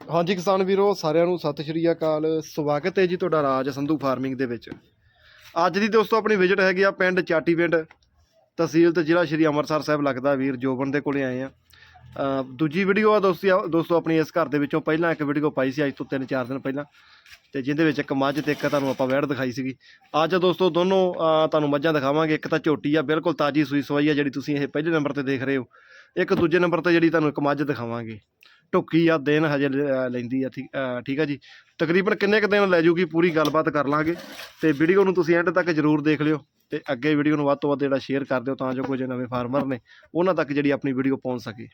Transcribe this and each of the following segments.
ਹਾਂਜੀ ਕਿਸਾਨ ਵੀਰੋ, ਸਾਰਿਆਂ ਨੂੰ ਸਤਿ ਸ਼੍ਰੀ ਅਕਾਲ। ਸਵਾਗਤ ਹੈ ਜੀ ਤੁਹਾਡਾ ਰਾਜ ਸੰਧੂ ਫਾਰਮਿੰਗ ਦੇ ਵਿੱਚ। ਅੱਜ ਦੀ ਦੋਸਤੋ ਆਪਣੀ ਵਿਜ਼ਿਟ ਹੈਗੀ ਆ ਪਿੰਡ ਚਾਟੀ ਪਿੰਡ। ਤਹਿਸੀਲ ਤੇ ਜ਼ਿਲ੍ਹਾ ਸ਼੍ਰੀ ਅੰਮ੍ਰਿਤਸਰ ਸਾਹਿਬ ਲੱਗਦਾ ਵੀਰ ਜੋਬਨ ਦੇ ਕੋਲੇ ਆਏ ਆ। ਦੂਜੀ ਵੀਡੀਓ ਆ ਦੋਸਤੋ ਦੋਸਤੋ ਆਪਣੀ ਇਸ ਘਰ ਦੇ ਵਿੱਚੋਂ ਪਹਿਲਾਂ ਇੱਕ ਵੀਡੀਓ ਪਾਈ ਸੀ, ਅੱਜ ਤੋਂ 3-4 ਦਿਨ ਪਹਿਲਾਂ। ਤੇ ਜਿਹਦੇ ਵਿੱਚ ਇੱਕ ਮੱਝ ਤੇ ਇੱਕ ਤੁਹਾਨੂੰ ਆਪਾਂ ਵੈੜ ਦਿਖਾਈ ਸੀਗੀ। ਅੱਜ ਦੋਸਤੋ ਦੋਨੋਂ ਤੁਹਾਨੂੰ ਮੱਝਾਂ ਦਿਖਾਵਾਂਗੇ। ਇੱਕ ਤਾਂ ਝੋਟੀ ਆ, ਬਿਲਕੁਲ ਤਾਜੀ ਸੂਈ ਸਵਾਈ ਆ ਜਿਹੜੀ ਤੁਸੀਂ ਇਹ ਪਹਿਲੇ ਨੰਬਰ ਤੇ ਦੇਖ ਰਹੇ ਹੋ। ਇੱਕ ਦੂਜੇ ਨੰਬਰ ਤੇ ਜਿਹੜੀ ਤੁਹਾਨੂੰ ਇੱਕ ਮੱਝ ਦਿਖਾਵਾਂਗੇ। ਢੁੱਕੀ ਆ ਦਿਨ ਹਜੇ ਲੈਂਦੀ ਆ, ਠੀਕ ਠੀਕ ਆ ਜੀ। ਤਕਰੀਬਨ ਕਿੰਨੇ ਕੁ ਦਿਨ ਲੈ ਜੂਗੀ ਪੂਰੀ ਗੱਲਬਾਤ ਕਰ ਲਾਂਗੇ। ਤੇ ਵੀਡੀਓ ਨੂੰ ਤੁਸੀਂ ਐਂਡ ਤੱਕ ਜਰੂਰ ਦੇਖ ਲਿਓ ਤੇ ਅੱਗੇ ਵੀਡੀਓ ਨੂੰ ਵੱਧ ਤੋਂ ਵੱਧ ਜਿਹੜਾ ਸ਼ੇਅਰ ਕਰ ਦਿਓ ਤਾਂ ਜੋ ਕੁਝ ਨਵੇਂ ਫਾਰਮਰ ਨੇ ਉਹਨਾਂ ਤੱਕ ਜਿਹੜੀ ਆਪਣੀ ਵੀਡੀਓ ਪਹੁੰਚ ਸਕੇ।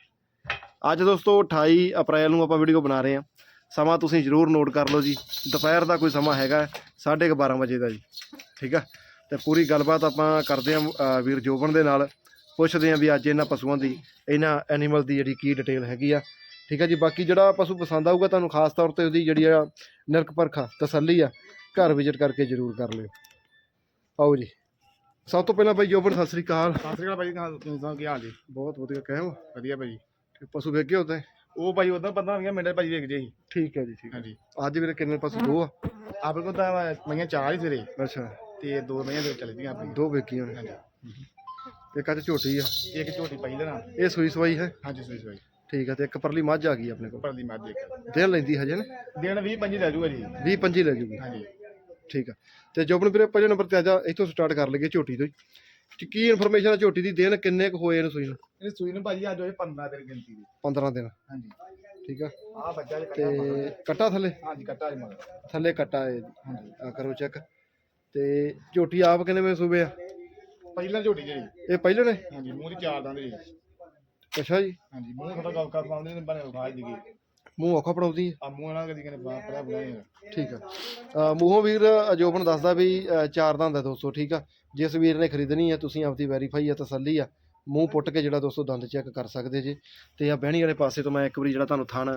ਅੱਜ ਦੋਸਤੋ 28 ਅਪ੍ਰੈਲ ਨੂੰ ਆਪਾਂ ਵੀਡੀਓ ਬਣਾ ਰਹੇ ਹਾਂ। ਸਮਾਂ ਤੁਸੀਂ ਜਰੂਰ ਨੋਟ ਕਰ ਲਓ ਜੀ। ਦੁਪਹਿਰ ਦਾ ਕੋਈ ਸਮਾਂ ਹੈਗਾ 12:30 ਵਜੇ ਦਾ ਜੀ। ਠੀਕ ਆ? ਤੇ ਪੂਰੀ ਗੱਲਬਾਤ ਆਪਾਂ ਕਰਦੇ ਹਾਂ ਵੀਰ ਜੋਬਨ ਦੇ ਨਾਲ। ਪੁੱਛਦੇ ਹਾਂ ਵੀ ਅੱਜ ਇਹਨਾਂ ਪਸ਼ੂਆਂ ਦੀ, ਇਹਨਾਂ ਐਨੀਮਲ ਦੀ ਜਿਹੜੀ ਕੀ ਡਿਟੇਲ ਹੈਗੀ ਆ। ਠੀਕ ਹੈ ਜੀ ਬਾਕੀ ਜਿਹੜਾ ਪਸ਼ੂ ਪਸੰਦ ਆਊਗਾ ਤੁਹਾਨੂੰ ਖਾਸ ਤੌਰ ਤੇ ਉਹਦੀ ਜਿਹੜੀ ਆ ਨਿਰਖ ਪਰਖਾ ਤਸੱਲੀ ਆ ਘਰ ਵਿਜ਼ਿਟ ਕਰਕੇ ਜਰੂਰ ਕਰ ਲਿਓ। ਆਓ ਜੀ। ਸਭ ਤੋਂ ਪਹਿਲਾਂ ਬਾਈ ਜੋਬਨ ਸਤਿ ਸ੍ਰੀ ਅਕਾਲ। ਸਤਿ ਸ਼੍ਰੀ ਅਕਾਲ ਭਾਈ ਕਹਾਂ ਕੀ ਹਾਲ ਜੀ? ਬਹੁਤ ਵਧੀਆ ਕਹਿਓ ਵਧੀਆ ਭਾਈ ਪਸ਼ੂ ਵੇਖੇ ਹੁੰਦੇ ਉਹ ਭਾਈ ਉਦੋਂ 15 ਵੀਹ ਮਿੰਟ ਭਾਈ ਵੇਖ ਜੇ। ਸੀ ਠੀਕ ਹੈ ਜੀ ਠੀਕ ਹੈ ਹਾਂਜੀ। ਅੱਜ ਵੀਰੇ ਕਿੰਨੇ ਪਸ਼ੂ ਦੋ ਆ? ਆਪਣੇ ਕੋਲ ਤਾਂ ਮਈਆਂ ਚਾਰ ਹੀ ਸਿਰੇ ਅੱਛਾ। ਤੇ ਦੋ ਮਈਆਂ ਦੇ ਚੱਲ ਗਈਆਂ ਆਪਣੀ ਦੋ ਵੇਖੀਆਂ ਨੇ। ਹਾਂਜੀ। ਇੱਕ ਅੱਜ ਝੋਟੀ ਆ। ਇੱਕ ਝੋਟੀ ਪਈ ਦੇਣਾ ਇਹ ਸੂਈ ਸਵਾਈ ਹੈ? ਹਾਂਜੀ ਸੋਈ ਸੋਈ ਠੀਕ ਹੈ ਤੇ ਇੱਕ ਪਰਲੀ ਮੱਝ ਆ ਗਈ ਆਪਣੇ ਕੋਲ। ਉੱਪਰ ਦੀ ਮੱਝ ਇੱਕ। ਦਿਨ ਲੈਂਦੀ ਹਜੇ ਨੇ? ਦਿਨ 20 25 ਲੈ ਜੂਗਾ ਜੀ। 20 25 ਲੈ ਜੂਗੀ। ਹਾਂਜੀ। ਠੀਕ ਆ। ਤੇ ਜੋਬਨ ਵੀਰੇ ਪਹਿਲੇ ਨੰਬਰ ਤੇ ਆ ਜਾ ਇੱਥੋਂ ਸਟਾਰਟ ਕਰ ਲਈਏ ਝੋਟੀ ਤੋਂ ਹੀ ਤੇ ਕੀ ਇਨਫੋਰਮੇਸ਼ਨ ਆ ਝੋਟੀ ਦੀ? ਦਿਨ ਕਿੰਨੇ ਕੁ ਹੋਏ ਇਹਨੂੰ ਸੂਈ ਨੂੰ? ਇਹ ਸੂਈ ਨੂੰ ਭਾਜੀ ਅੱਜ ਹੋਏ 15 ਦਿਨ ਗਿਣਤੀ ਦੀ। 15 ਦਿਨ। ਹਾਂਜੀ। ਠੀਕ ਆ। ਆਹ ਬੱਚਾ ਜੇ ਤੇ ਕੱਟਾ ਕੱਟਾ ਥੱਲੇ? ਹਾਂਜੀ ਕੱਟਾ ਜੀ ਮਗਰ। ਥੱਲੇ ਕੱਟਾ ਹੈ ਹਾਂਜੀ। ਆ ਕਰੋ ਚੈੱਕ ਤੇ ਝੋਟੀ ਆਪ ਕਿੰਨੇ ਸੂਬੇ ਆ? ਪਹਿਲਾਂ ਝੋਟੀ ਜਿਹੜੀ। ਇਹ ਪਹਿਲੇ ਨੇ? ਹਾਂਜੀ ਮੂੰਹ ਦੀ ਚਾਰ ਦੰਦ ਜੀ। ਅੱਛਾ ਜੀ। ਹਾਂਜੀ ਮੂੰਹ ਥੋੜਾ ਗੱਲ ਕਰ ਪਾਉਂਦੇ ਨੇ ਬਣੇ ਖਾਜ ਦੀ ਮੂੰਹ ਔਖਾ ਪੜਾਉਂਦੀ ਹੈ ਆ ਮੂੰਹ ਨਾਲ ਕਦੀ ਕਹਿੰਦੇ ਬਾਪ ਪੜਾ ਬਣਾਏ ਠੀਕ ਆ। ਅ, ਮੂੰਹੋਂ ਵੀਰ ਜੋਬਨ ਦੱਸਦਾ ਵੀ ਅ, ਚਾਰ ਦੰਦ ਹੈ ਦੋਸਤੋ ਠੀਕ ਆ। ਜਿਸ ਵੀਰ ਨੇ ਖਰੀਦਣੀ ਹੈ ਤੁਸੀਂ ਆਪਦੀ ਵੈਰੀਫਾਈ ਆ ਤਸੱਲੀ ਆ ਮੂੰਹ ਪੁੱਟ ਕੇ ਜਿਹੜਾ ਦੋਸਤੋ ਦੰਦ ਚੈੱਕ ਕਰ ਸਕਦੇ ਜੇ। ਤੇ ਆ ਬਹਿਣੀ ਵਾਲੇ ਪਾਸੇ ਤੋਂ ਮੈਂ ਇੱਕ ਵਾਰੀ ਜਿਹੜਾ ਤੁਹਾਨੂੰ ਥਣ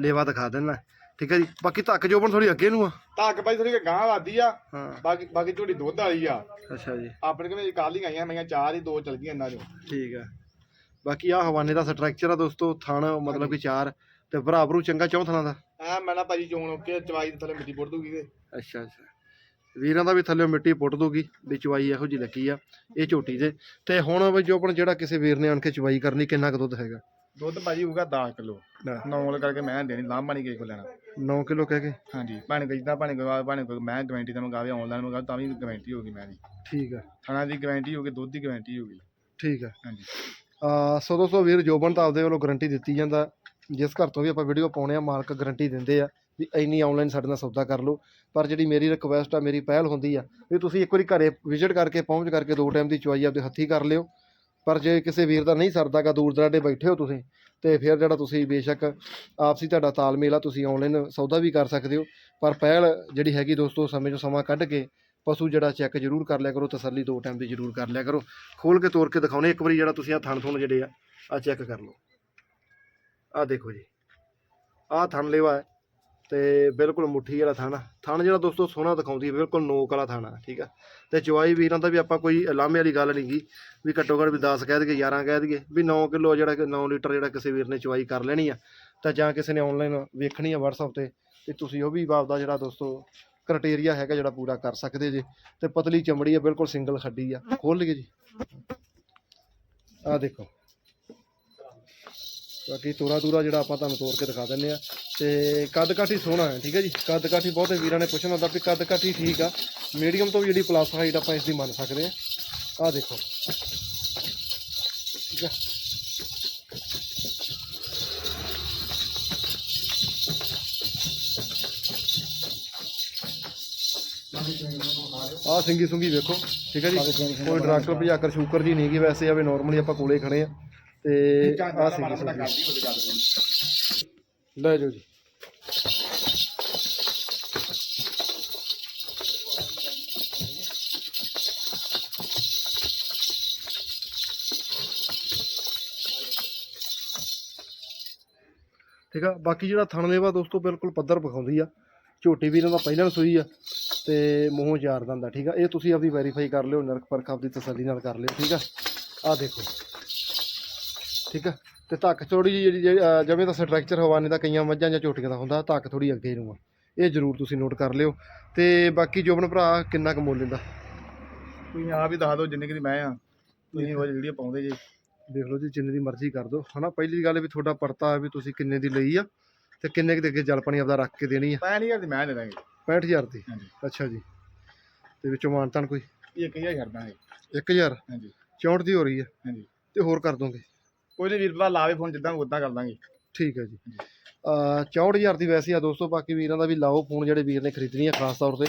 ਲੇਵਾ ਦਿਖਾ ਦਿੰਦਾ ਠੀਕ ਹੈ ਜੀ। ਬਾਕੀ ਧੱਕ ਜੋਬਨ ਥੋੜੀ ਅੱਗੇ ਨੂੰ ਆ। ਧੱਕ ਭਾਈ ਥੋੜੀ ਗਾਂ ਵਾਦੀ ਆ। ਹਾਂ। ਬਾਕੀ ਬਾਕੀ ਝੋਟੀ ਦੁੱਧ ਵਾਲੀ ਆ। ਅੱਛਾ ਜੀ। ਆਪਣੇ ਕੋਲ ਕੱਲ ਆਈਆਂ ਮਈਆਂ ਚਾਰ ਹੀ ਦੋ ਚਲ ਗਈਆਂ ਇਹਨਾਂ ਚੋਂ। ਠੀਕ ਆ। ਬਾਕੀ ਆ ਹਵਾਨੇ ਦਾ ਸਟਰਕਚਰ ਆ ਦੋਸਤੋ ਥਣ ਮਤਲਬ ਕਿ ਚਾਰ ਤੇ ਭਰਾਬਰੂ ਚੰਗਾ ਚੌਥਣਾ ਦਾ? ਐ ਮੈਂ ਨਾ ਭਾਜੀ ਚੋਣ ਓਕੇ ਚਵਾਈ ਦੇ ਥੱਲੇ ਮਿੱਟੀ ਪੁੱਟ ਦੂਗੀ ਤੇ। ਅੱਛਾ ਅੱਛਾ। ਵੀਰਾਂ ਦਾ ਵੀ ਥੱਲੇ ਮਿੱਟੀ ਪੁੱਟ ਦੂਗੀ ਵੀ ਚਵਾਈ ਇਹੋ ਜੀ ਲੱਗੀ ਆ ਇਹ ਝੋਟੀ ਦੇ। ਤੇ ਹੁਣ ਬਈ ਜੋ ਆਪਣਾ ਜਿਹੜਾ ਕਿਸੇ ਵੀਰ ਨੇ ਆਣ ਕੇ ਚਵਾਈ ਕਰਨੀ ਕਿੰਨਾ ਕੁ ਦੁੱਧ ਹੈਗਾ? ਦੁੱਧ ਭਾਜੀ ਹੋਊਗਾ 10 ਕਿਲੋ। ਲੈ। 9 ਕਰਕੇ ਮੈਂ ਦੇਣੀ ਲਾਂਭਾ ਨਹੀਂ ਕਿਸੇ ਕੋਲ ਲੈਣਾ। 9 ਕਿਲੋ ਕਹਿ ਕੇ? ਹਾਂਜੀ ਭਾਣੇ ਗਈਦਾ ਭਾਣੇ ਗਵਾ ਭਾਣੇ ਮੈਂ ਗਾਰੰਟੀ ਤੇ ਮੰਗਾਵੇ ਆਨਲਾਈਨ ਮੰਗਾਵੇ ਤਾਂ ਵੀ ਗਾਰੰਟੀ ਹੋਗੀ ਮੈਂ ਦੀ। ਠੀਕ ਆ। ਖਾਣਾ ਦੀ ਗਾਰੰਟੀ ਹੋਗੀ ਦੁੱਧ ਦੀ ਗਾਰੰਟੀ ਹੋਗੀ ਠੀਕ ਆ। ਹਾਂਜੀ। ਸੋ ਦੋਸਤੋ ਵੀਰ ਜੋਬਨ ਤਾਂ ਆਪਦੇ ਵੱਲੋਂ ਗਾਰੰਟੀ ਦਿੱਤੀ ਜਾਂਦਾ। ਜਿਸ ਘਰ ਤੋਂ ਵੀ ਆਪਾਂ ਵੀਡੀਓ ਪਾਉਣੇ ਆ, ਮਾਲਕ ਗਾਰੰਟੀ ਦਿੰਦੇ ਆ ਵੀ ਇੰਨੀ ਆਨਲਾਈਨ ਸਾਡੇ ਨਾਲ ਸੌਦਾ ਕਰ ਲਓ। ਪਰ ਜਿਹੜੀ ਮੇਰੀ ਰਿਕੁਐਸਟ ਆ, ਮੇਰੀ ਪਹਿਲ ਹੁੰਦੀ ਆ ਵੀ ਤੁਸੀਂ ਇੱਕ ਵਾਰੀ ਘਰੇ ਵਿਜ਼ਿਟ ਕਰਕੇ, ਪਹੁੰਚ ਕਰਕੇ ਦੋ ਟਾਈਮ ਦੀ ਚੁਆਈ ਆਪਦੇ ਹੱਥੀ ਕਰ ਲਿਓ। ਪਰ ਜੇ ਕਿਸੇ ਵੀਰ ਦਾ ਨਹੀਂ ਸਰਦਾਗਾ ਦੂਰ ਦਰਾਡੇ ਬੈਠੇ ਹੋ ਤੁਸੀਂ, ਤੇ ਫਿਰ ਜਿਹੜਾ ਤੁਸੀਂ ਬੇਸ਼ੱਕ ਆਪਸੀ ਤੁਹਾਡਾ ਤਾਲਮੇਲ ਆ, ਤੁਸੀਂ ਆਨਲਾਈਨ ਸੌਦਾ ਵੀ ਕਰ ਸਕਦੇ ਹੋ। ਪਰ ਪਹਿਲ ਜਿਹੜੀ ਹੈਗੀ ਦੋਸਤੋ, ਸਮੇਂ ਚੋਂ ਸਮਾਂ ਕੱਢ ਕੇ ਪਸ਼ੂ ਜਿਹੜਾ ਚੈੱਕ ਜ਼ਰੂਰ ਕਰ ਲਿਆ ਕਰੋ, ਤਸੱਲੀ ਦੋ ਟਾਈਮ ਦੀ ਜ਼ਰੂਰ ਕਰ ਲਿਆ ਕਰੋ। ਖੋਲ ਕੇ ਤੋੜ ਕੇ ਦਿਖਾਉਣੇ, ਇੱਕ ਵਾਰੀ ਜਿਹੜਾ ਤੁਸੀਂ ਆ ਥਣ ਥੁਣ ਜਿਹੜੇ ਆ ਆ ਚੈੱਕ ਕਰ ਲਓ। ਆ ਦੇਖੋ ਜੀ ਆ ਥਣ ਲੇਵਾ ਹੈ ਤੇ ਬਿਲਕੁਲ ਮੁੱਠੀ ਵਾਲਾ ਥਾਣਾ ਆ। ਜਿਹੜਾ ਦੋਸਤੋ ਸੋਹਣਾ ਦਿਖਾਉਂਦੀ ਹੈ, ਬਿਲਕੁਲ ਨੋਕ ਵਾਲਾ ਥਾਣਾ ਠੀਕ ਆ। ਤੇ ਚਵਾਈ ਵੀਰਾਂ ਦਾ ਵੀ ਆਪਾਂ ਕੋਈ ਲਾਮੇ ਵਾਲੀ ਗੱਲ ਨਹੀਂ ਗੀ, ਵੀ ਘੱਟੋ ਘੱਟ ਵੀ 10 ਕਹਿ ਦਈਏ 11 ਕਹਿ ਦਈਏ, ਵੀ 9 ਕਿਲੋ ਜਿਹੜਾ ਕਿ 9 ਲੀਟਰ ਜਿਹੜਾ ਕਿਸੇ ਵੀਰ ਨੇ ਚਵਾਈ ਕਰ ਲੈਣੀ ਆ। ਤਾਂ ਜਾਂ ਕਿਸੇ ਨੇ ਆਨਲਾਈਨ ਵੇਖਣੀ ਆ WhatsApp ਤੇ ਤੇ ਤੁਸੀਂ ਉਹ ਵੀ ਆਪਦਾ ਜਿਹੜਾ ਦੋਸਤੋ ਕ੍ਰਾਈਟੇਰੀਆ ਹੈਗਾ ਜਿਹੜਾ ਪੂਰਾ ਕਰ ਸਕਦੇ ਜੇ। ਤੇ ਪਤਲੀ ਚਮੜੀ ਆ, ਬਿਲਕੁਲ ਸਿੰਗਲ ਖੱਡੀ ਆ। ਖੋਲ ਲਈਏ ਜੀ। ਆ ਦੇਖੋ। ਬਾਕੀ ਤੋਰਾ ਤੂਰਾ ਜਿਹੜਾ ਆਪਾਂ ਤੁਹਾਨੂੰ ਤੋੜ ਕੇ ਦਿਖਾ ਦਿੰਨੇ ਆ। ਤੇ ਕੱਦ ਕਾਠੀ ਸੋਹਣਾ ਹੈ, ਠੀਕ ਹੈ ਜੀ? ਕੱਦ ਕਾਠੀ ਬਹੁਤੇ ਵੀਰਾਂ ਨੇ ਪੁੱਛਣਾ ਹੁੰਦਾ ਵੀ ਕੱਦ ਕਾਠੀ ਠੀਕ ਆ। ਮੀਡੀਅਮ ਤੋਂ ਵੀ ਜਿਹੜੀ ਪਲੱਸ ਹਾਈਟ ਆਪਾਂ ਇਸ ਦੀ ਮੰਨ ਸਕਦੇ ਆ। ਆ ਦੇਖੋ। ਠੀਕ ਆ? ਆ ਸਿੰਗੀ ਸੁੰਗੀ ਵੇਖੋ ਠੀਕ ਹੈ ਜੀ? ਕੋਈ ਡਾਕਟਰ ਭਜਾਕਰ ਸ਼ੂਕਰ ਜੀ ਨਹੀਂ ਗੀ ਵੈਸੇ ਆਵੇ ਨਾਰਮਲੀ ਆਪਾਂ ਕੋਲੇ ਖੜੇ ਆ। ਤੇ ਆ ਸਿੰਗੀ ਸੁੰਗੀ। ਲੈ ਜਾਓ ਜੀ। ਠੀਕ ਆ ਬਾਕੀ ਜਿਹੜਾ ਥਣ ਲੇਵਾ ਦੋਸਤੋ ਬਿਲਕੁਲ ਪੱਧਰ ਵਿਖਾਉਂਦੀ ਆ। ਝੋਟੀ ਵੀਰਾਂ ਦਾ ਪਹਿਲਾਂ ਸੂਈ ਆ। ਤੇ ਮੂੰਹੋਂ ਚਾਰ ਦੰਦਾ ਠੀਕ ਆ? ਇਹ ਤੁਸੀਂ ਆਪਦੀ ਵੈਰੀਫਾਈ ਕਰ ਲਿਓ ਨਰਕ ਪਰਖ ਆਪਦੀ ਤਸੱਲੀ ਨਾਲ ਕਰ ਲਿਓ ਠੀਕ ਆ? ਆ ਦੇਖੋ ਠੀਕ ਆ? ਤੇ ਧੱਕ ਥੋੜੀ ਜਿਹੀ ਜਿਹੜੀ ਜਿਵੇਂ ਤਾਂ ਸਟਰਕਚਰ ਹਵਾਨੇ ਦਾ ਕਈਆਂ ਮੱਝਾਂ ਜਾਂ ਝੋਟੀਆਂ ਦਾ ਹੁੰਦਾ ਧੱਕ ਥੋੜੀ ਅੱਗੇ ਨੂੰ ਆ। ਇਹ ਜ਼ਰੂਰ ਤੁਸੀਂ ਨੋਟ ਕਰ ਲਿਓ। ਤੇ ਬਾਕੀ ਜੋਬਨ ਭਰਾ ਕਿੰਨਾ ਕੁ ਮੁੱਲ ਲੈਂਦਾ ਤੁਸੀਂ ਆਪ ਹੀ ਦੱਸ ਦਿਓ ਜਿੰਨੇ ਕੁ ਦੀ ਮੈਂ ਆ। ਤੁਸੀਂ ਉਹ ਵੀਡੀਓ ਪਾਉਂਦੇ ਜੇ। ਦੇਖ ਲਓ ਜੀ ਜਿੰਨੇ ਦੀ ਮਰਜ਼ੀ ਕਰ ਦਿਓ। ਹਨਾ ਪਹਿਲੀ ਗੱਲ ਵੀ ਤੁਹਾਡਾ ਪੜਤਾ ਹੈ ਵੀ ਤੁਸੀਂ ਕਿੰਨੇ ਦੀ ਲਈ ਆ ਤੇ ਕਿੰਨੇ ਕੁ ਦੇ ਅੱਗੇ ਜਲ ਪਾਣੀ ਆਪਦਾ ਰੱਖ ਕੇ ਦੇਣੀ ਆ। ਪੈ ਨਹੀਂ ਕਰਦੀ ਮੈਂ ਦੇ ਦਾਂਗੇ। 65000 ਦੀ। ਹਾਂਜੀ। ਅੱਛਾ ਜੀ। ਤੇ ਵਿੱਚੋਂ ਮਾਨਤਾਨ ਕੋਈ? ਇਹ ਇੱਕ ਹਜ਼ਾਰ ਛੱਡ ਦਾਂਗੇ। 1000 ਹਾਂਜੀ। 64 ਦੀ ਹੋ ਰਹੀ ਹੈ। ਹਾਂਜੀ। ਤੇ ਹੋਰ ਕਰ ਦੋਗੇ? ਕੋਈ ਨਹੀਂ ਵੀਰ ਭਰਾ ਲਾਵੇ ਫੋਨ ਜਿੱਦਾਂ ਉਦਾਂ ਕਰ ਦਾਂਗੇ। ਠੀਕ ਹੈ ਜੀ। ਅ 64000 ਦੀ ਵੈਸੇ ਆ ਦੋਸਤੋ ਬਾਕੀ ਵੀਰਾਂ ਦਾ ਵੀ ਲਾਓ ਫੋਨ ਜਿਹੜੇ ਵੀਰ ਨੇ ਖਰੀਦਣੀ ਆ ਖਾਸ ਤੌਰ ਤੇ।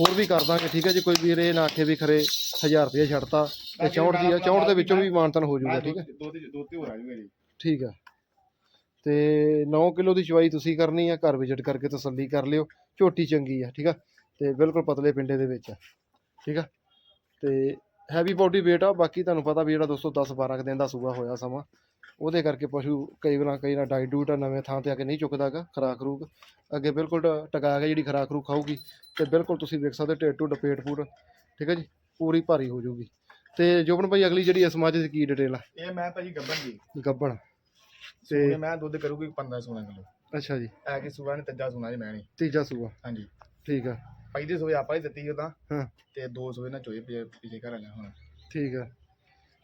ਹੋਰ ਵੀ ਕਰ ਦਾਂਗੇ ਠੀਕ ਹੈ ਜੀ। ਕੋਈ ਵੀਰ ਇਹ ਨਾ ਆਖੇ ਵੀ ਖਰੇ 1000 ਰੁਪਏ ਛੱਡਤਾ ਤੇ 64 ਦੀ ਆ 64 ਦੇ ਵਿੱਚੋਂ ਵੀ ਮਾਨਤਨ ਹੋ ਜਾਊਗਾ ਠੀਕ ਹੈ। ਦੋ ਤੇ ਦੋ ਤੇ ਹੋ ਜਾਊਗਾ ਜੀ ਠੀਕ ਹੈ। ਤੇ 9 ਕਿਲੋ ਦੀ ਚਵਾਈ ਤੁਸੀਂ ਕਰਨੀ ਆ ਘਰ ਵਿਜ਼ਿਟ ਕਰਕੇ ਤਸੱਲੀ ਕਰ ਲਿਓ ਝੋਟੀ ਚੰਗੀ ਆ ਠੀਕ ਆ? ਤੇ ਬਿਲਕੁਲ ਪਤਲੇ ਪਿੰਡੇ ਦੇ ਵਿੱਚ ਆ ਠੀਕ ਆ? ਤੇ ਹੈਵੀ ਬਾਡੀ weight ਆ ਬਾਕੀ ਤੁਹਾਨੂੰ ਪਤਾ ਵੀ ਜਿਹੜਾ ਦੋਸਤੋ 10 12 ਕੁ ਦਿਨ ਦਾ ਸੂਆ ਹੋਇਆ ਸਮਾਂ ਉਹਦੇ ਕਰਕੇ ਪਸ਼ੂ ਕਈ ਵਾਰ ਕਈ ਨਾ ਡਾਈਟ ਡੂਟ ਆ ਨਵੇਂ ਥਾਂ ਤੇ ਆ ਕੇ ਨਹੀਂ ਚੁੱਕਦਾਗਾ ਖਰਾਕ ਰੂਕ ਅੱਗੇ ਬਿਲਕੁਲ ਟ- ਟਕਾ ਕੇ ਜਿਹੜੀ ਖਰਾਕ ਰੂਕ ਖਾਊਗੀ ਤੇ ਬਿਲਕੁਲ ਤੁਸੀਂ ਵੇਖ ਸਕਦੇ ਢਿੱਡ ਢੁੱਡ ਪੇਟ ਪੂਟ ਠੀਕ ਹੈ ਜੀ? ਪੂਰੀ ਭਾਰੀ ਹੋ ਜਾਊਗੀ। ਤੇ ਜੋਬਨ ਭਾਈ ਅਗਲੀ ਜਿਹੜੀ ਇਸ ਮੱਝ ਦੀ ਕੀ ਡਿਟੇਲ ਆ? ਇਹ ਮੈਂ ਭਾਜੀ ਗੱਬਨ ਜੀ ਗੱਬਣ। ਤੇ ਤੇ ਮੈਂ ਦੁੱਧ ਕਰੂਗੀ 15 16 ਕਿਲੋ। ਅੱਛਾ ਜੀ। ਐ ਕਿ ਸੂਆ ਨੇ ਤੱਜਾ ਸੁਣਾ ਜੀ ਮੈਂ ਨਹੀਂ। ਤੀਜਾ ਸੂਆ। ਹਾਂਜੀ। ਠੀਕ ਆ। ਪਹਿਲੇ ਸੂਏ ਆਪਾਂ ਹੀ ਦਿੱਤੀ ਉਹਦਾ ਹਾਂ। ਤੇ ਦੋ ਸੂਏ ਨਾ ਚੋਏ ਪਿਛੇ ਪਿਛੇ ਘਰ ਆਇਆ ਹੁਣ। ਠੀਕ ਆ।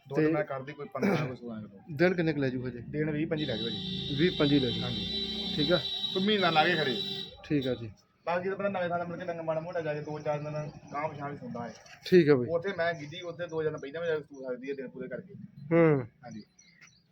ਦੁੱਧ ਤੇ- ਮੈਂ ਕਰਦੀ ਕੋਈ 15 ਕੋਈ 16 ਕਿਲੋ। ਦਿਨ ਕਿੰਨੇ ਕੁ ਲੈ ਜੂ ਹਜੇ? ਦਿਨ 20 25 ਲੱਗ ਜੀ 20 25 ਲੈ ਜੂ। ਹਾਂਜੀ। ਠੀਕ ਆ। ਕੋਈ ਮਹੀਨਾ ਲਾਗੇ ਖੜੇ। ਠੀਕ ਆ ਜੀ। ਬਾਕੀ ਤਾਂ ਪਹਿਲਾਂ ਨਵੇਂ ਥਾਂ ਮਿਲ ਕੇ ਡੰਗਾ ਮਾੜਾ ਮੋਟਾ ਜਾ ਕੇ ਦੋ ਚਾਰ ਦਿਨ ਗਾਂ ਪਛਾਣ ਵੀ ਸੁਣਦਾ ਹੈ। ਠੀਕ ਆ ਬਈ। ਉੱਥੇ ਮੈਂ ਗਿੱਦੀ ਉੱਥੇ ਦੋ ਦਿਨ ਪਹਿਲਾਂ ਵੀ ਜਾ ਕੇ ਸੂ ਸਕਦੀ ਹੈ ਦਿਨ ਪੂਰੇ ਕਰਕੇ। ਹੂੰ। ਹਾਂਜੀ।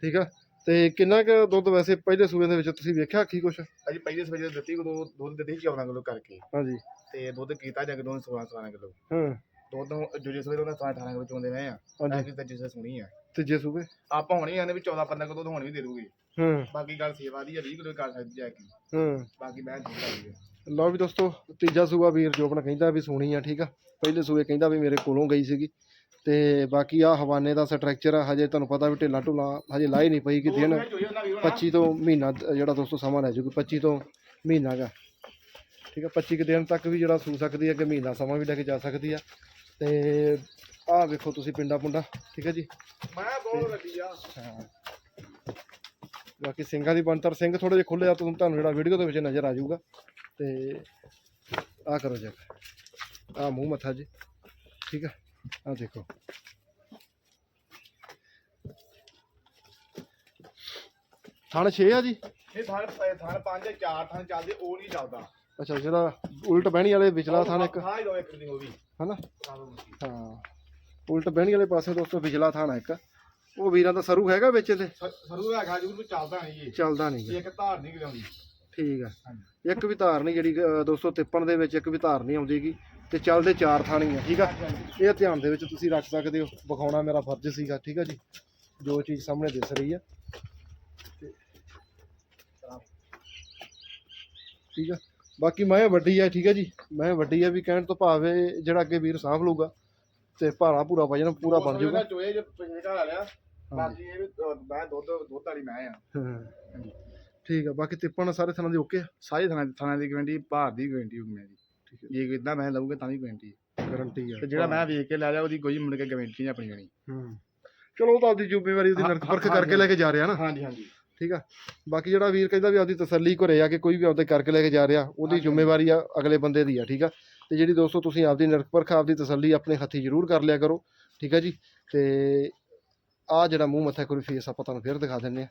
ਠੀਕ ਆ। ਤੇ ਕਿੰਨਾ ਕੁ ਦੁੱਧ ਵੈਸੇ ਪਹਿਲੇ ਸੂਬੇ ਦੇ ਵਿੱਚ ਤੁਸੀਂ ਵੇਖਿਆ ਕੀ ਕੁਛ? ਅਜੀ ਪਹਿਲੇ ਸਵੇਰੇ ਦਿੱਤੀ ਉਦੋਂ ਦੁੱਧ ਦਿੱਤੀ 14 ਕਿਲੋ ਕਰਕੇ। ਹਾਂਜੀ। ਤੇ ਦੁੱਧ ਕੀਤਾ ਜਾ ਕੇ ਦੋ 16 17 ਕਿਲੋ। ਹਾਂ। ਦੁੱਧ ਜੁਜੇ ਸਵੇਰੇ ਉਹਦਾ 18 ਕਿਲੋ ਚੋਂਦੇ ਰਹੇ ਆ ਹਾਂਜੀ। ਐ ਕਿ ਤੱਜੀ ਸੇ ਸੁਣੀ ਆ। ਤੀਜੇ ਸੂਬੇ? ਆਪਾਂ ਹੁਣ ਆਨੇ ਵੀ 14 15 ਕਿਲੋ ਦੁੱਧ ਹੁਣ ਵੀ ਦੇ ਦੂਗੀ। ਹਾਂ। ਬਾਕੀ ਗੱਲ ਸੇਵਾ ਦੀ ਆ 20 ਕਿਲੋ ਕਰ ਸਕਦੀ ਆ ਕਿ ਹਾਂ। ਬਾਕੀ ਮੈਂ ਠੀਕ ਲੱਗੀ ਲਓ ਵੀ ਦੋਸਤੋ ਤੀਜਾ ਸੂਆ ਵੀਰ ਜੋਬਨ ਕਹਿੰਦਾ ਵੀ ਸੋਹਣੀ ਆ ਠੀਕ ਆ। ਪਹਿਲੇ ਸੂਏ ਕਹਿੰਦਾ ਵੀ ਮੇਰੇ ਕੋਲੋਂ ਗਈ ਸੀਗੀ। ਤੇ ਬਾਕੀ ਆ ਹਵਾਨੇ ਦਾ ਸਟਰਕਚਰ ਆ ਹਜੇ ਤੁਹਾਨੂੰ ਪਤਾ ਵੀ ਢਿੱਲਾ ਢੁੱਲਾ ਹਜੇ ਲਾਈ ਨਹੀਂ ਪਈ ਕਿ ਦਿਨ 25 ਤੋਂ ਮਹੀਨਾ ਦ- ਜਿਹੜਾ ਦੋਸਤੋ ਸਮਾਂ ਲੈ ਜੂਗੀ 25 ਤੋਂ ਮਹੀਨਾ ਗਾ। ਠੀਕ ਆ 25 ਕੁ ਦਿਨ ਤੱਕ ਵੀ ਜਿਹੜਾ ਸੂ ਸਕਦੀ ਹੈ ਕਿ ਮਹੀਨਾ ਸਮਾਂ ਵੀ ਲੈ ਕੇ ਜਾ ਸਕਦੀ ਆ। ਤੇ ਆਹ ਵੇਖੋ ਤੁਸੀਂ ਪਿੰਡਾ ਪੁੰਡਾ ਠੀਕ ਹੈ ਜੀ? ਮੈਂ ਬਹੁਤ ਲੱਗੀ ਆ। ਬਾਕੀ ਸਿੰਘਾਂ ਦੀ ਬਣਤਰ ਸਿੰਘ ਥੋੜੇ ਜਿਹਾ ਖੁੱਲੇ ਆ ਤੁਹਾਨੂੰ ਤੁਹਾਨੂੰ ਜਿਹੜਾ ਵੀਡੀਓ ਦੇ ਵਿੱਚ ਨਜ਼ਰ ਆ ਜਾਊਗਾ। ਤੇ ਆਹ ਕਰੋ ਜੀ ਆਹ ਮੂੰਹ ਮੱਥਾ ਜੀ ਠੀਕ ਆ ਦੇਖੋ। ਥਣ 6 ਆ ਜੀ? ਇਹ ਥਾਂ ਥਾਂ ਪੰਜ ਚਾਰ ਥਾਂ ਚੱਲਦੇ ਉਹ ਨਹੀਂ ਚੱਲਦਾ। ਅੱਛਾ ਜਿਹੜਾ ਉਲਟ ਬਹਿਣੀ ਵਾਲੇ ਵਿਚਲਾ ਥਣ ਇੱਕ। ਹਾਂ ਦੋ ਇੱਕ ਦੀ ਉਹ ਵੀ। ਹਨਾ? ਹਾਂ। ਉਲਟ ਬਹਿਣੀ ਵਾਲੇ ਪਾਸੇ ਦੋਸਤੋ ਵਿਚਲਾ ਥਣ ਇੱਕ। ਉਹ ਵੀਰਾਂ ਦਾ ਸਰੂ ਹੈਗਾ ਵਿੱਚ ਤੇ ਸਰੂ ਹੈਗਾ ਜੂ ਚੱਲਦਾ ਨਹੀਂ ਇਹ। ਚੱਲਦਾ ਨਹੀਂ ਇੱਕ ਧਾਰ ਨਹੀਂ ਲਿਆਉਂਦੀ ਠੀਕ ਆ। ਇੱਕ ਵੀ ਧਾਰ ਨਹੀਂ ਜਿਹੜੀ ਅ, ਦੋਸਤੋ ਤਿੱਪਣ ਦੇ ਵਿੱਚ ਇੱਕ ਵੀ ਧਾਰ ਨਹੀਂ ਆਉਂਦੀਗੀ। ਤੇ ਚੱਲਦੇ ਚਾਰ ਥਾਣੀ ਆ ਠੀਕ ਆ? ਇਹ ਧਿਆਨ ਦੇ ਵਿੱਚ ਤੁਸੀਂ ਰੱਖ ਸਕਦੇ ਹੋ। ਵਿਖਾਉਣਾ ਮੇਰਾ ਫਰਜ਼ ਸੀਗਾ ਠੀਕ ਆ ਜੀ? ਜੋ ਚੀਜ਼ ਸਾਹਮਣੇ ਦਿਸ ਰਹੀ ਆ। ਠੀਕ ਆ? ਬਾਕੀ ਮੈਂ ਵੱਡੀ ਆ ਠੀਕ ਆ ਜੀ? ਮੈਂ ਵੱਡੀ ਆ ਵੀ ਕਹਿਣ ਤੋਂ ਭਾਵੇਂ ਜਿਹੜਾ ਅੱਗੇ ਵੀਰ ਸਾਂਭ ਲੂਗਾ ਤੇ ਭਾਰਾ ਪੂਰਾ ਵਜਨ ਪੂਰਾ ਬਣ ਜਾਊਗਾ। ਚੋਏ ਜੇ ਪਿਛਲੇ ਘਰ ਆ ਲਿਆ ਬਾਕੀ ਇਹ ਵੀ ਅ, ਮੈਂ ਦੁੱਧ ਦੁੱਧ ਵਾਲੀ ਮੈਂ ਆ। ਠੀਕ ਆ ਬਾਕੀ ਤਿੱਪਣ ਸਾਰੇ ਥਾਂ ਦੇ ਓਕੇ ਸਾਰੀ ਥਾਣਾ ਥਾਣਾ ਦੀ ਗਰੰਟੀ ਭਾਰ ਦੀ ਹੋਊਗੀ ਮੇਰੀ ਠੀਕ ਹੈ। ਜੇ ਇਦਾਂ ਮੈਂ ਲਊਗਾ ਤਾਂ ਵੀ ਗਰੰਟੀ ਗਾਰੰਟੀ ਆ ਤੇ ਜਿਹੜਾ ਮੈਂ ਵੇਖ ਕੇ ਲੈ ਲਿਆ ਉਹਦੀ ਕੋਈ ਮੁੜ ਕੇ ਗਰੰਟੀ ਨਹੀਂ ਆਪਣੀ ਗਣੀ ਹੂੰ। ਚਲੋ ਉਹ ਤਾਂ ਆਪਦੀ ਜ਼ਿੰਮੇਵਾਰੀ ਉਹਦੀ ਹਾਂ, ਨਰਕ ਪਰਖ ਹਾਂ, ਕਰਕੇ ਲੈ ਕੇ ਜਾ ਰਿਹਾ ਨਾ। ਹਾਂਜੀ ਹਾਂਜੀ। ਠੀਕ ਆ। ਬਾਕੀ ਜਿਹੜਾ ਵੀਰ ਕਹਿੰਦਾ ਵੀ ਆਪਦੀ ਤਸੱਲੀ ਘਰੇ ਆ ਕਿ ਕੋਈ ਵੀ ਆਪਦੇ ਕਰਕੇ ਲੈ ਕੇ ਜਾ ਰਿਹਾ ਉਹਦੀ। ਜ਼ਿੰਮੇਵਾਰੀ ਆ ਅਗਲੇ ਬੰਦੇ ਦੀ ਆ ਠੀਕ ਆ। ਤੇ ਜਿਹੜੀ ਦੋਸਤੋ ਤੁਸੀਂ ਆਪਦੀ ਨਰਕ ਪਰਖ ਆਪਦੀ ਤਸੱਲੀ ਆਪਣੇ ਹੱਥੀ ਜ਼ਰੂਰ ਕਰ ਲਿਆ ਕਰੋ ਠੀਕ ਆ ਜੀ। ਤੇ ਆ ਜਿਹੜਾ ਮੂੰਹ ਮੱਥਾ ਕੋਈ ਫੇਸ ਆਪਾਂ ਤੁਹਾਨੂੰ ਫੇਰ ਦਿਖਾ ਦਿੰਨੇ ਆ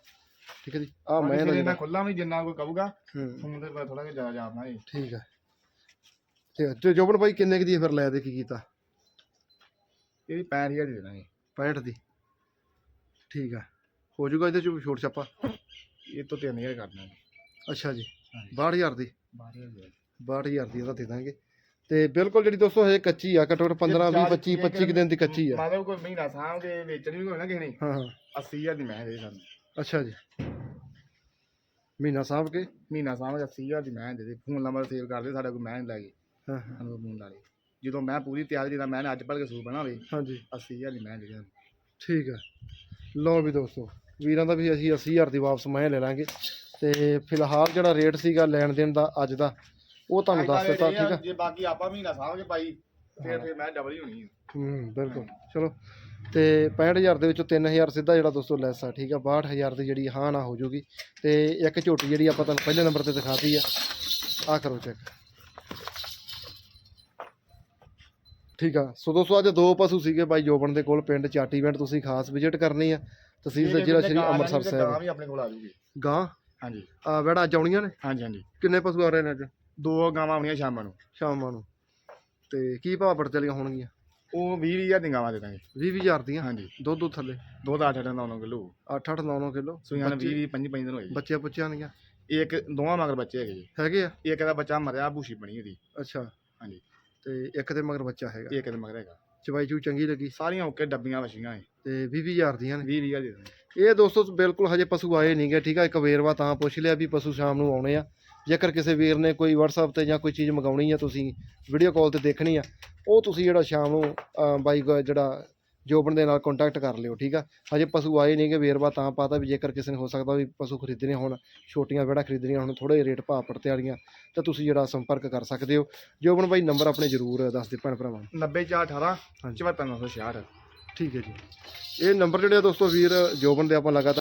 ਠੀਕ ਹੈ ਜੀ। ਆ ਮੈਂ ਨਾ ਖੁੱਲਾ ਵੀ ਜਿੰਨਾ ਕੋਈ ਕਹੂਗਾ ਹੂੰ। ਫੋਨ ਤੇ ਥੋੜਾ ਜਿਹਾ ਜੀ ਠੀਕ ਆ। ਤੇ ਤੇ ਜੋਬਨ ਭਾਈ ਕਿੰਨੇ ਕੁ ਦੀ ਫਿਰ ਲੈ ਦੇ ਕੀ ਕੀਤਾ? ਇਹਦੀ 65000 ਦੇ ਦਾਂਗੇ। 65 ਦੀ। ਠੀਕ ਆ। ਹੋ ਜਾਊਗਾ ਇਹਦੇ ਚ ਛੋਟ ਛਾਪਾ? ਇਹ ਤੋਂ 3000 ਕਰ ਦਾਂਗੇ। ਅੱਛਾ ਜੀ। ਹਾਂਜੀ। 62000 ਦੀ? 12000 62000 ਦੀ ਇਹਦਾ ਦੇ ਦਾਂਗੇ। ਤੇ ਬਿਲਕੁਲ ਜਿਹੜੀ ਦੋਸਤੋ ਹਜੇ ਕੱਚੀ ਆ ਘੱਟੋ ਘੱਟ 15 20 25 25 ਕੁ ਦਿਨ ਦੀ ਕੱਚੀ ਆ। ਮਤਲਬ ਕੋਈ ਮਹੀਨਾ ਸਾਂਭ ਕੇ ਵੇਚਣੀ ਵੀ ਨਾ ਕਿਸੇ ਨੇ ਹਾਂ ਹਾਂ। 80000 ਦੀ ਮੈਂ ਦੇ ਸਾਨੂੰ ਅੱਛਾ ਜੀ। ਮਹੀਨਾ ਸਾਂਭ ਕੇ? ਮਹੀਨਾ ਸਾਂਭ ਕੇ 80000 ਦੀ ਮੈਂ ਦੇ ਦੇ। ਫੋਨ ਨੰਬਰ ਸੇਵ ਕਰ ਦੇ ਸਾਡਾ ਕੋਈ ਮੈਂ ਲਾ ਗਈ ਹਾਂ ਹਾਂ। ਸਾਨੂੰ ਲਈ ਜਦੋਂ ਮੈਂ ਪੂਰੀ ਤਿਆਰ ਜਿਹਦਾ ਮੈਂ ਅੱਜ ਭਰ ਕੇ ਸੂਪ ਬਣਾਵੇ। ਹਾਂਜੀ। 80000 ਦੀ ਮੈਂ ਦੇ ਠੀਕ ਆ ਲਓ ਵੀ ਦੋਸਤੋ ਵੀਰਾਂ ਦਾ ਵੀ ਅਸੀਂ 80000 ਦੀ ਵਾਪਸ ਮੈਂ ਲੈ ਲਾਂਗੇ। ਤੇ ਫਿਲਹਾਲ ਜਿਹੜਾ ਰੇਟ ਸੀਗਾ ਲੈਣ ਦੇਣ ਦਾ ਅੱਜ ਦਾ ਉਹ ਤੁਹਾਨੂੰ ਦੱਸ ਦਿੱਤਾ ਠੀਕ ਆ ਜੇ ਬਾਕੀ ਆਪਾਂ ਮਹੀਨਾ ਸਾਂਭ ਕੇ ਪਾਈ ਫਿਰ ਫਿਰ ਮੈਂ ਡਬਲ ਹੀ ਹੋਣੀ ਹੈ ਹੂੰ ਬਿਲਕੁਲ। ਚਲੋ ਤੇ 65000 ਦੇ ਵਿੱਚੋਂ 3000 ਸਿੱਧਾ ਜਿਹੜਾ ਦੋਸਤੋ ਲੈਸ ਆ ਠੀਕ ਆ 62000 ਦੀ ਜਿਹੜੀ ਹਾਂ ਨਾ ਹੋ ਜੂਗੀ। ਤੇ ਇੱਕ ਝੋਟੀ ਜਿਹੜੀ ਆਪਾਂ ਤੁਹਾਨੂੰ ਪਹਿਲੇ ਨੰਬਰ ਤੇ ਦਿਖਾਤੀ ਆ। ਆ ਕਰੋ ਚੈੱਕ ਠੀਕ ਆ। ਸੋ ਦੋਸਤੋ ਅੱਜ ਦੋ ਪਸ਼ੂ ਸੀਗੇ ਬਾਈ ਜੋਬਨ ਦੇ ਕੋਲ ਪਿੰਡ ਚਾਟੀ ਪਿੰਡ ਤੁਸੀਂ ਖਾਸ ਵਿਜ਼ਿਟ ਕਰਨੀ ਆ। ਤਹਿਸੀਲ ਜ਼ਿਲ੍ਹਾ ਸ਼੍ਰੀ ਅੰਮ੍ਰਿਤਸਰ ਗਾਂ ਸਾਹਿਬ। ਵੀ ਆਪਣੇ ਕੋਲ ਆ ਜੂਗੀ। ਗਾਂ? ਹਾਂਜੀ। ਆ ਵੜਾ ਅੱਜ ਆਉਣੀਆਂ ਨੇ? ਹਾਂਜੀ ਹਾਂਜੀ। ਕਿੰਨੇ ਪਸ਼ੂ ਆ ਰਹੇ ਨੇ ਅੱਜ? ਦੋ ਗਾਵਾਂ ਆਉਣੀਆਂ ਸ਼ਾਮਾਂ ਨੂੰ। ਸ਼ਾਮਾਂ ਨੂੰ। ਤੇ ਕੀ ਭਾਅ ਪੜ ਚਲੀਆਂ ਹੋਣਗੀਆਂ? ਉਹ 20 ਹਜ਼ਾਰ ਦੀਆਂ ਗਾਵਾਂ ਦੇ ਦਾਂਗੇ। 20 ਹਜ਼ਾਰ ਦੀਆਂ? ਹਾਂਜੀ। ਦੁੱਧ ਦੁੱਧ ਥੱਲੇ? ਦੋ ਦਾ 8 8 9 ਕਿਲੋ। 8 8 9 9 ਕਿਲੋ। ਸੂਈਆਂ ਨੇ 20 20 25 25 ਦਿਨ ਹੋਏ ਬੱਚੇ ਪੁੱਛਿਆਂ ਜੀ। ਇੱਕ ਦੋਵਾਂ ਮਗਰ ਬੱਚੇ ਹੈਗੇ ਜੀ। ਹੈਗੇ ਆ? ਇੱਕ ਦਾ ਬੱਚਾ ਮਰਿਆ ਭੂਸ਼ੀ ਬਣੀ ਉਹਦੀ। ਅੱਛਾ। ਹਾਂਜੀ। ਤੇ ਇੱਕ ਦੇ ਮਗਰ ਬੱਚਾ ਹੈਗਾ। ਇੱਕ ਦੇ ਮਗਰ ਹੈਗਾ। ਚਵਾਈ ਚੂ ਚੰਗੀ ਲੱਗੀ। ਸਾਰੀਆਂ ਓਕੇ ਡੱਬੀਆਂ ਵਛੀਆਂ ਏ ਤੇ 20 ਹਜ਼ਾਰ ਦੀਆਂ ਨੇ। 20 20 ਦੇ ਦਾਂਗੇ ਇਹ ਦੋਸਤੋ ਬਿਲਕੁਲ ਹਜੇ ਪਸ਼ੂ ਆਏ ਨਹੀਂਗੇ ਠੀਕ ਆ? ਇੱਕ ਵੇਰਵਾ ਤਾਂ ਪੁੱਛ ਲਿਆ ਵੀ ਪਸ਼ੂ ਸ਼ਾਮ ਨੂੰ ਆਉਣੇ ਆ। ਜੇਕਰ ਕਿਸੇ ਵੀਰ ਨੇ ਕੋਈ WhatsApp ਤੇ ਜਾਂ ਕੋਈ ਚੀਜ਼ ਮੰਗਾਉਣੀ ਆ ਤੁਸੀਂ ਵੀਡੀਓ ਕਾਲ ਤੇ ਦੇਖਣੀ ਆ। ਉਹ ਤੁਸੀਂ ਜਿਹੜਾ ਸ਼ਾਮ ਨੂੰ ਬਾਈ ਗ- ਜਿਹੜਾ ਜੋਬਨ ਦੇ ਨਾਲ ਕੰਟੈਕਟ ਕਰ ਲਿਓ ਠੀਕ ਆ? ਹਜੇ ਪਸ਼ੂ ਆਏ ਨਹੀਂਗੇ ਵੇਰਵਾ ਤਾਂ ਪਾਤਾ ਵੀ ਜੇਕਰ ਕਿਸੇ ਨੇ ਹੋ ਸਕਦਾ ਵੀ ਪਸ਼ੂ ਖਰੀਦਣੇ ਹੋਣ ਛੋਟੀਆਂ ਵਿਹੜਾ ਖਰੀਦਣੀਆਂ ਹੁਣ ਥੋੜੇ ਰੇਟ ਭਾਅ ਪੜਤੇ ਵਾਲੀਆਂ ਤਾਂ ਤੁਸੀਂ ਜਿਹੜਾ ਸੰਪਰਕ ਕਰ ਸਕਦੇ ਹੋ। ਜੋਬਨ ਬਾਈ ਨੰਬਰ ਆਪਣੇ ਜ਼ਰੂਰ ਦੱਸ ਦੇ ਭੈਣ ਭਰਾਵਾਂ ਨੂੰ। 90 4 18 ਹਾਂਜੀ। 74 966 ਠੀਕ ਹੈ ਜੀ। ਇਹ ਨੰਬਰ ਜਿਹੜੇ ਆ ਦੋਸਤੋ ਵੀਰ ਜੋਬਨ ਦੇ ਆਪਾਂ ਲਗਾਤਾਰ